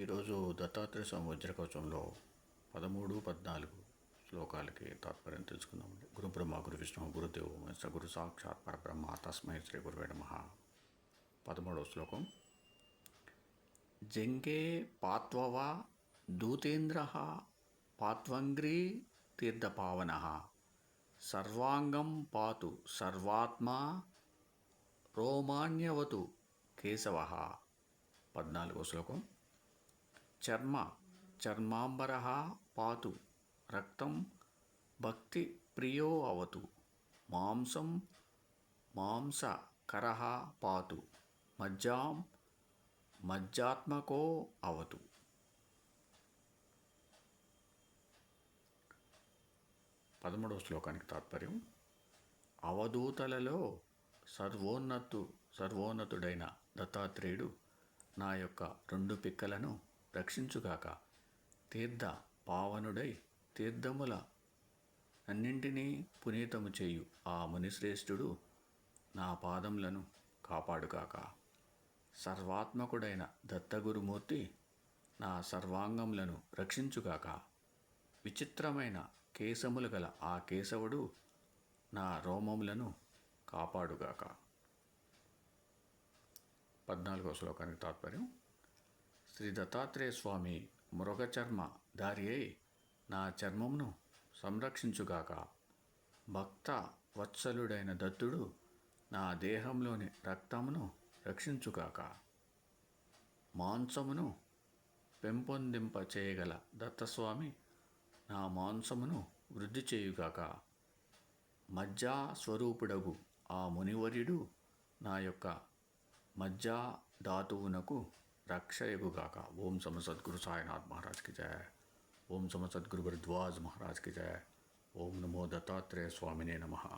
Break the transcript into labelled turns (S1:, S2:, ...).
S1: ఈరోజు దత్తాత్రేయ స్వామి వజ్రకవచంలో పదమూడు పద్నాలుగు శ్లోకాలకి తాత్పర్యం తెలుసుకుందామండి గురు బ్రహ్మ గురు విష్ణు గురుదేవు మహేశ్వర గురు సాక్షాత్ పరబ్రహ్మ తస్మై శ్రీ గురువే నమ పదమూడవ శ్లోకం జంగే పాత్వవ దూతేంద్ర పాత్వంగ్రీ తీర్థపావన సర్వాంగం పాతు సర్వాత్మా రోమాణ్యవతు కేశవ పద్నాలుగో శ్లోకం చర్మ చర్మాంబర పాతు రక్తం భక్తి ప్రియో అవతు మాంసం మాంసకర పాతు మజ్జాం మజ్జాత్మకో అవతు పదమూడవ శ్లోకానికి తాత్పర్యం అవధూతలలో సర్వోన్నతు సర్వోన్నతుడైన దత్తాత్రేయుడు నా యొక్క రెండు పిక్కలను రక్షించుగాక తీర్థ పావనుడై తీర్థముల అన్నింటినీ పునీతము చేయు ఆ మునిశ్రేష్ఠుడు నా పాదములను కాపాడుగాక సర్వాత్మకుడైన దత్తగురుమూర్తి నా సర్వాంగములను రక్షించుగాక విచిత్రమైన కేశములు గల ఆ కేశవుడు నా రోమములను కాపాడుగాక పద్నాలుగో శ్లోకానికి తాత్పర్యం శ్రీ దత్తాత్రేయ స్వామి మృగ చర్మ దారి అయి నా చర్మమును సంరక్షించుగాక భక్త వత్సలుడైన దత్తుడు నా దేహంలోని రక్తమును రక్షించుగాక మాంసమును పెంపొందింప చేయగల దత్తస్వామి నా మాంసమును వృద్ధి చేయుగాక మజ్జా స్వరూపుడగు ఆ మునివర్యుడు నా యొక్క మజ్జా ధాతువునకు रक्षय गुगा का ओम सम सदगुरु साईनाथ महाराज की जय ओम सम सदगुरु भरद्वाज महाराज की जय ओम नमो दत्तात्रेय स्वामिने नमः